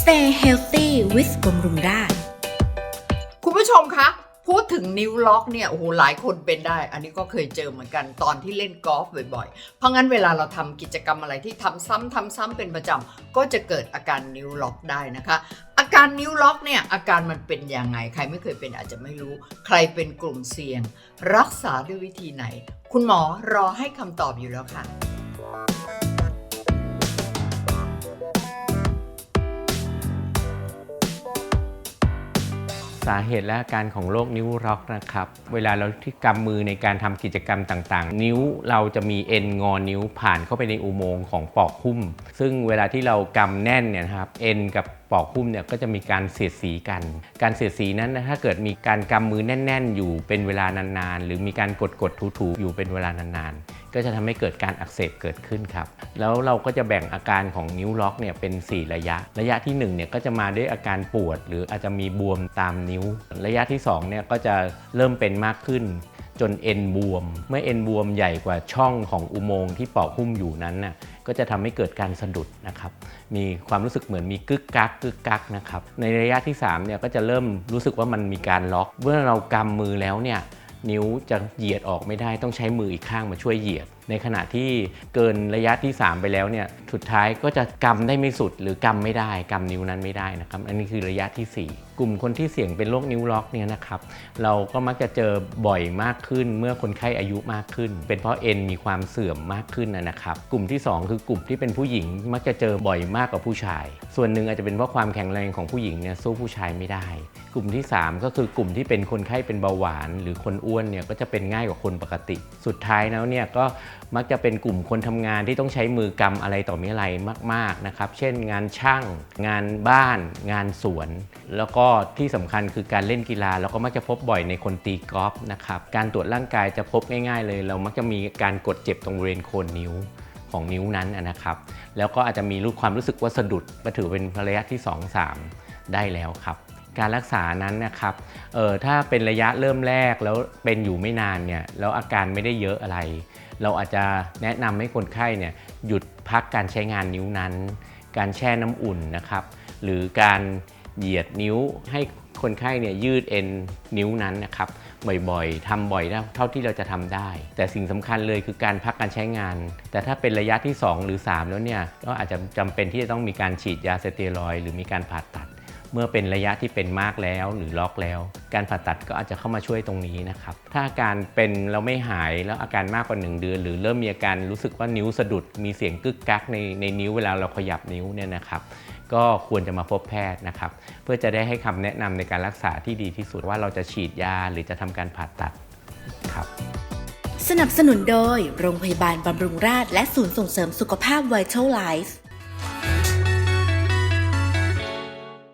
Stay healthy with บำรุงราษฎร์คุณผู้ชมคะพูดถึงนิ้วล็อกเนี่ยโอ้โหหลายคนเป็นได้ อันนี้ก็เคยเจอเหมือนกันตอนที่เล่นกอล์ฟบ่อยๆ เพราะงั้นเวลาเราทำกิจกรรมอะไรที่ทำซ้ำทำซ้ำเป็นประจำก็จะเกิดอาการนิ้วล็อกได้นะคะ อาการนิ้วล็อกเนี่ยอาการมันเป็นยังไง ใครไม่เคยเป็นอาจจะไม่รู้ ใครเป็นกลุ่มเสี่ยง รักษาด้วยวิธีไหน คุณหมอรอให้คำตอบอยู่แล้วค่ะาเหตุและอาการของโรคนิ้วร็อกนะครับ เวลาเราที่กำมือในการทำกิจกรรมต่างๆ นิ้วเราจะมีเอ็นงอนิ้วผ่านเข้าไปในอุโมงค์ของปอกหุ้ม ซึ่งเวลาที่เรากำแน่นเนี่ยครับเอ็นกับปอกหุ้มเนี่ยก็จะมีการเสียดสีกัน การเสียดสีนั้นถ้าเกิดมีการกำมือแน่น ๆ อยู่เป็นเวลานานๆ หรือมีการกดๆถูๆอยู่เป็นเวลานานๆ ก็จะทำให้เกิดการอักเสบเกิดขึ้นครับ แล้วเราก็จะแบ่งอาการของนิ้วล็อกเนี่ยเป็น 4 ระยะ ระยะที่1เนี่ยก็จะมาด้วยอาการปวด หรืออาจจะมีบวมตามนิ้ว ระยะที่2เนี่ยก็จะเริ่มเป็นมากขึ้นจนเอ็นบวม เมื่อเอ็นบวมใหญ่กว่าช่องของอุโมงค์ที่ปอกหุ้มอยู่นั้นน่ะก็จะทำให้เกิดการสะดุดนะครับ มีความรู้สึกเหมือนมีกึกกักกึกกักนะครับ ในระยะที่3เนี่ยก็จะเริ่มรู้สึกว่ามันมีการล็อก เมื่อเรากำมือแล้วเนี่ย นิ้วจะเหยียดออกไม่ได้ต้องใช้มืออีกข้างมาช่วยเหยียด ในขณะที่เกินระยะที่ 3 ไปแล้วเนี่ยสุดท้ายก็จะกำได้ไม่สุดหรือกำไม่ได้กำนิ้วนั้นไม่ได้นะครับอันนี้คือระยะทีสี่4 กลุ่มคนที่เสี่ยงเป็นโรคนิ้วล็อกเนี่ยนะครับเราก็มักจะเจอบ่อยมากขึ้นเมื่อคนไข้อายุมากขึ้น เป็นเพราะเอ็นมีความเสื่อมมากขึ้นนะนะครับ กลุ่มที่ 2 คือกลุ่มที่เป็นผู้หญิงมักจะเจอบ่อยมากกว่าผู้ชาย ส่วนหนึ่งอาจจะเป็นเพราะความแข็งแรงของผู้หญิงเนี่ยสู้ผู้ชายไม่ได้ กลุ่มที่ 3 ก็คือกลุ่มที่เป็นคนไข้เป็นเบาหวาน หรือคนอ้วนเนี่ยก็จะเป็นง่ายกว่าคนปกติ สุดท้ายแล้วเนี่ยก็มักจะเป็นกลุ่มคนทำงานที่ต้องใช้มือกำอะไรต่อมีอะไรมากๆนะครับ เช่นงานช่าง งานบ้าน งานสวน แล้วก็ที่สำคัญคือการเล่นกีฬาเราก็มักจะพบบ่อยในคนตีกอล์ฟนะครับการตรวจร่างกายจะพบง่าย ๆ เลย เรามักจะมีการกดเจ็บตรงบริเวณโคนนิ้วของนิ้วนั้นนะครับ แล้วก็อาจจะมีรู้ความรู้สึกว่าสะดุดก็ถือเป็นระยะที่ 2-3 ได้แล้วครับ การรักษานั้นนะครับเออถ้าเป็นระยะเริ่มแรกแล้วเป็นอยู่ไม่นานเนี่ยแล้วอาการไม่ได้เยอะอะไร เราอาจจะแนะนำให้คนไข้เนี่ยหยุดพักการใช้งานนิ้วนั้น การแช่น้ำอุ่นนะครับ หรือการเหยียดนิ้วให้คนไข้เนี่ยยืดเอ็นนิ้วนั้นนะครับบ่อยๆทำบ่อยเท่าที่เราจะทำได้ แต่สิ่งสำคัญเลยคือการพักการใช้งาน แต่ถ้าเป็นระยะที่ 2 หรือ 3 แล้วเนี่ยก็อาจจะจำเป็นที่จะต้องมีการฉีดยาสเตียรอยหรือมีการผ่าตัด เมื่อเป็นระยะที่เป็นมากแล้วหรือล็อกแล้ว การผ่าตัดก็อาจจะเข้ามาช่วยตรงนี้นะครับ ถ้าอาการเป็นแล้วไม่หายแล้วอาการมากกว่า 1 เดือน หรือเริ่มมีอาการรู้สึกว่านิ้วสะดุด มีเสียงกึกกักในในนิ้วเวลาเราขยับนิ้วเนี่ยนะครับก็ควรจะมาพบแพทย์นะครับ เพื่อจะได้ให้คำแนะนำในการรักษาที่ดีที่สุดว่าเราจะฉีดยาหรือจะทำการผ่าตัดครับ สนับสนุนโดยโรงพยาบาลบำรุงราษฎร์และศูนย์ส่งเสริมสุขภาพ Vital Life